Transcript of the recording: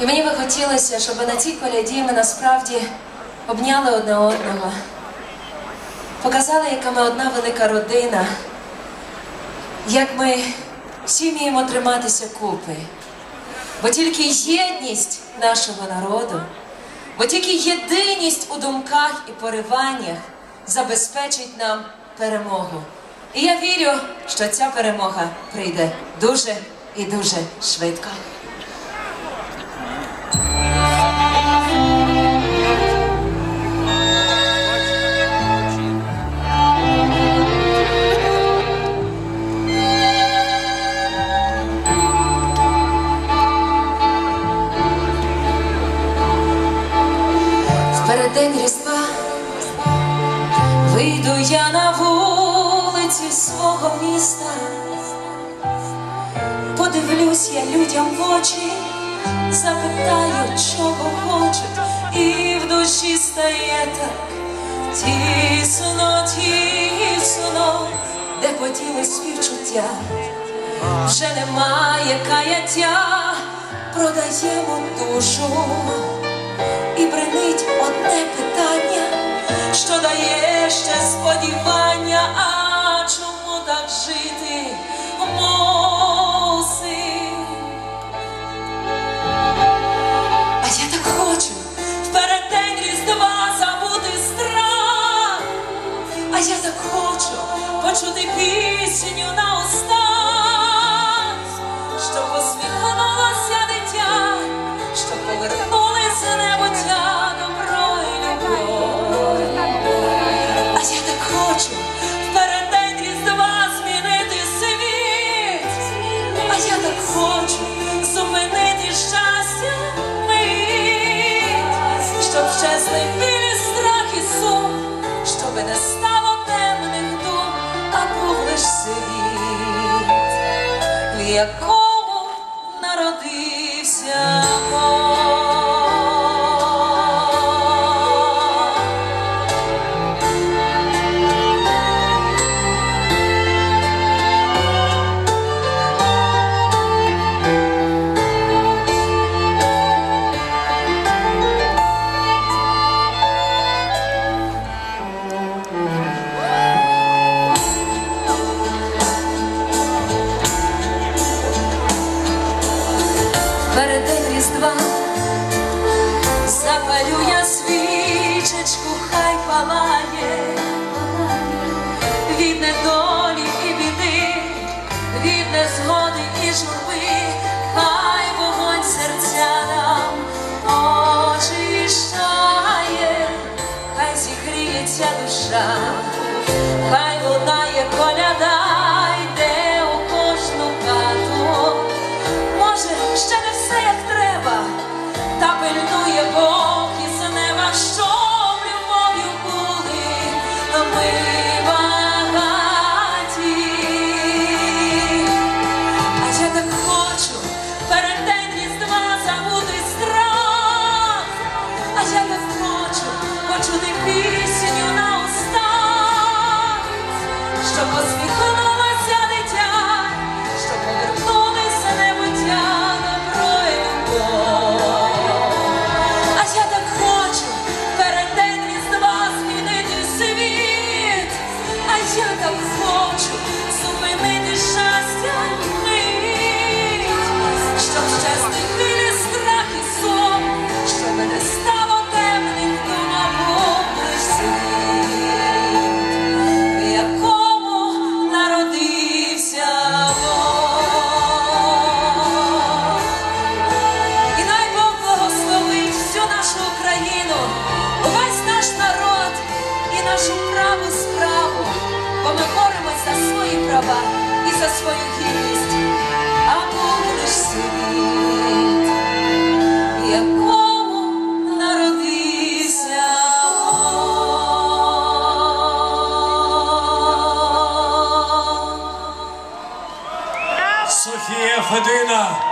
І мені би хотілося, щоб на цій коляді ми насправді обняли одне одного, показали, яка ми одна велика родина, як ми всі вміємо триматися купи. Бо тільки єдність нашого народу, бо тільки єдиність у думках і пориваннях забезпечить нам перемогу. І я вірю, що ця перемога прийде дуже і дуже швидко. Я на вулиці свого міста, подивлюсь я людям в очі, запитаю, чого хочуть, і в душі стає так. Тісно, тісно, де поділись співчуття, вже немає каяття, продаємо душу. І бренить одне так хочу почути пісню на устах, щоб посміхнулося дитя, щоб повернулися небуття добро і любов. А я так хочу в переддень Різдва змінити світ, а я так хочу зупинити щастя переддень Різдва запалю я свічечку, хай палає. Від недолі і біди, від незгоди і журби, права і за свою гідність, а будеш світ, якому народився Софія Федина.